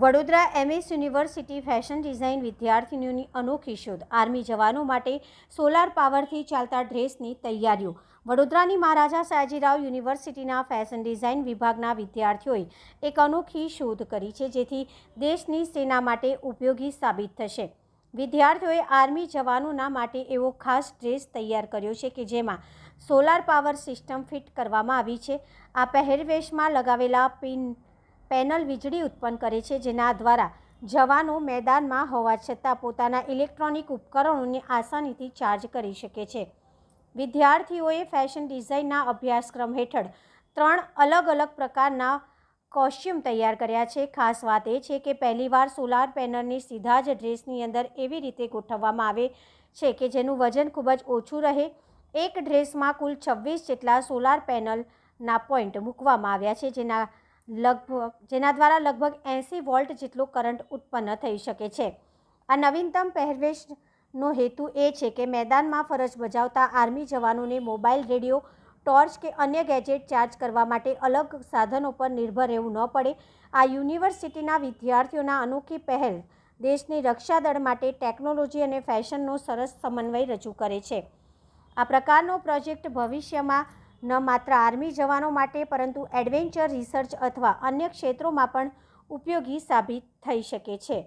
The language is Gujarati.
Vadodara MS university fashion design વિદ્યાર્થીનીઓની અનોખી શોધ. આર્મી જવાનો માટે સોલાર પાવરથી ચાલતા ડ્રેસની તૈયારીઓ. વડોદરાની મહારાજા સયાજીરાવ યુનિવર્સિટીના ફેશન ડિઝાઇન વિભાગના વિદ્યાર્થીઓએ એક અનોખી શોધ કરી છે, જેથી દેશની સેના માટે ઉપયોગી સાબિત થશે. વિદ્યાર્થીઓએ આર્મી જવાનોના માટે એવો ખાસ ડ્રેસ તૈયાર કર્યો છે કે જેમાં સોલાર પાવર સિસ્ટમ ફિટ કરવામાં આવી છે. આ પહેરવેશમાં લગાવેલા પિન પેનલ વીજળી ઉત્પન્ન કરે છે, જેના દ્વારા જવાનો મેદાનમાં હોવા છતાં પોતાના ઇલેક્ટ્રોનિક ઉપકરણોને આસાનીથી ચાર્જ કરી શકે છે. વિદ્યાર્થીઓએ ફેશન ડિઝાઇનના અભ્યાસક્રમ હેઠળ ત્રણ અલગ અલગ પ્રકારના કોસ્ચ્યુમ તૈયાર કર્યા છે. ખાસ વાત એ છે કે પહેલીવાર સોલાર પેનલને સીધા જ ડ્રેસની અંદર એવી રીતે ગોઠવવામાં આવે છે કે જેનું વજન ખૂબ જ ઓછું રહે. એક ડ્રેસમાં કુલ છવ્વીસ જેટલા સોલાર પેનલના પોઈન્ટ મૂકવામાં આવ્યા છે, જેના લગભગ, જેના દ્વારા લગભગ એંસી વોલ્ટ જેટલો કરંટ ઉત્પન્ન થઈ શકે છે. આ નવીનતમ પહેરવેશનો હેતુ એ છે કે મેદાનમાં ફરજ બજાવતા આર્મી જવાનોને મોબાઈલ, રેડિયો, ટોર્ચ કે અન્ય ગેજેટ ચાર્જ કરવા માટે અલગ સાધનો પર નિર્ભર રહેવું ન પડે. આ યુનિવર્સિટીના વિદ્યાર્થીઓના અનોખી પહેલ દેશની રક્ષા દળ માટે ટેકનોલોજી અને ફેશનનો સરસ સમન્વય રજૂ કરે છે. આ પ્રકારનો પ્રોજેક્ટ ભવિષ્યમાં ન માત્ર આર્મી જવાનો માટે, પરંતુ એડવેન્ચર રિસર્ચ અથવા અન્ય ક્ષેત્રોમાં પણ ઉપયોગી સાબિત થઈ શકે છે.